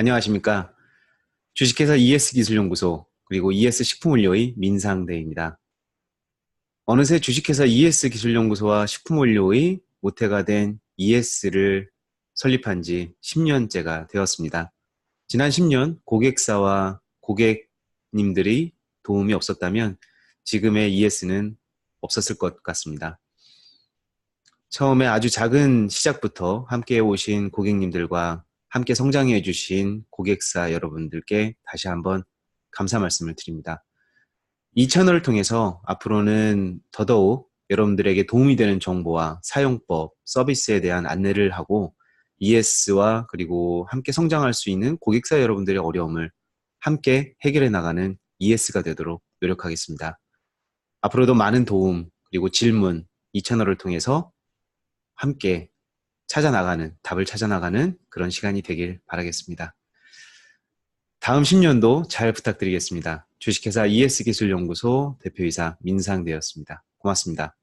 안녕하십니까. 주식회사 ES기술연구소 그리고 ES식품원료의 민상대입니다. 어느새 주식회사 ES기술연구소와 식품원료의 모태가 된 ES를 설립한 지 10년째가 되었습니다. 지난 10년 고객사와 고객님들의 도움이 없었다면 지금의 ES는 없었을 것 같습니다. 처음에 아주 작은 시작부터 함께 오신 고객님들과 함께 성장해 주신 고객사 여러분들께 다시 한번 감사 말씀을 드립니다. 이 채널을 통해서 앞으로는 더더욱 여러분들에게 도움이 되는 정보와 사용법, 서비스에 대한 안내를 하고 ES와 그리고 함께 성장할 수 있는 고객사 여러분들의 어려움을 함께 해결해 나가는 ES가 되도록 노력하겠습니다. 앞으로도 많은 도움 그리고 질문 이 채널을 통해서 함께 찾아 나가는, 답을 찾아 나가는 그런 시간이 되길 바라겠습니다. 다음 10년도 잘 부탁드리겠습니다. 주식회사 ES기술연구소 대표이사 민상되었습니다. 고맙습니다.